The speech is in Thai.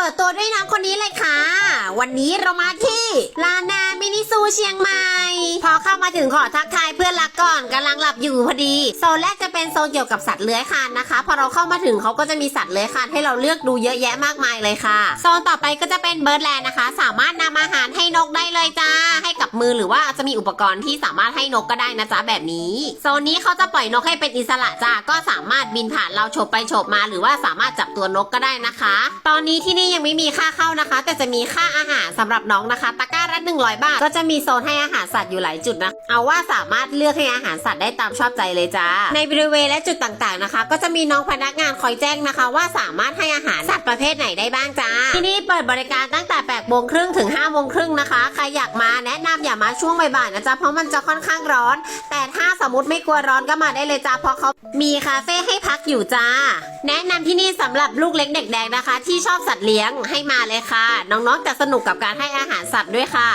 ปิดตัวด้วยน้องคนนี้เลยค่ะ วันนี้เรามาที่ลานามินิซูเชียงใหม่ พอเข้ามาถึงขอทักทายเพื่อนรักก่อนกำลังหลับอยู่พอดี โซนแรกจะเป็นโซนเกี่ยวกับสัตว์เลื้อยคลานนะคะ พอเราเข้ามาถึงเขาก็จะมีสัตว์เลื้อยคลานให้เราเลือกดูเยอะแยะมากมายเลยค่ะ โซนต่อไปก็จะเป็นเบิร์ดแลนด์นะคะ สามารถนำอาหาร มือหรือว่าจะมีอุปกรณ์ที่สามารถให้นกก็ได้นะจ๊ะแบบนี้โซนนี้เขาจะปล่อยนกให้เป็นอิสระจ้าก็สามารถบินผ่านเราโฉบไปโฉบมา หรือว่าสามารถจับตัวนกก็ได้นะคะ ตอนนี้ที่นี่ยังไม่มีค่าเข้านะคะ แต่จะมีค่าอาหารสำหรับน้องนะคะ ตะกร้าละ100บาทก็จะมีโซนให้อาหารสัตว์อยู่หลายจุดนะ เอาว่าสามารถเลือกให้อาหารสัตว์ได้ตามชอบใจเลยจ้าในบริเวณและจุดต่างๆนะคะ ก็จะมีน้องพนักงานคอยแจ้งนะคะ ว่าสามารถให้อาหารสัตว์ประเภทไหนได้บ้างจ้า ที่นี่เปิดบริการตั้งแต่8โมงครึ่งถึง5โมงครึ่งนะคะ ใครอยากมาแนะนำอย่ามาช่วงบ่ายๆนะจ๊ะ เพราะมันจะค่อนข้างร้อน แต่ถ้าสมมติไม่กลัวร้อนก็มาได้เลยจ้าเพราะเขามีคาเฟ่ให้พักอยู่จ้า แนะนำที่นี่สำหรับลูกเล็กเด็กแดงนะคะ ที่ชอบสัตว์เลี้ยงให้มาเลยค่ะ น้องๆจะสนุกกับการให้อาหารสัตว์ด้วยค่ะ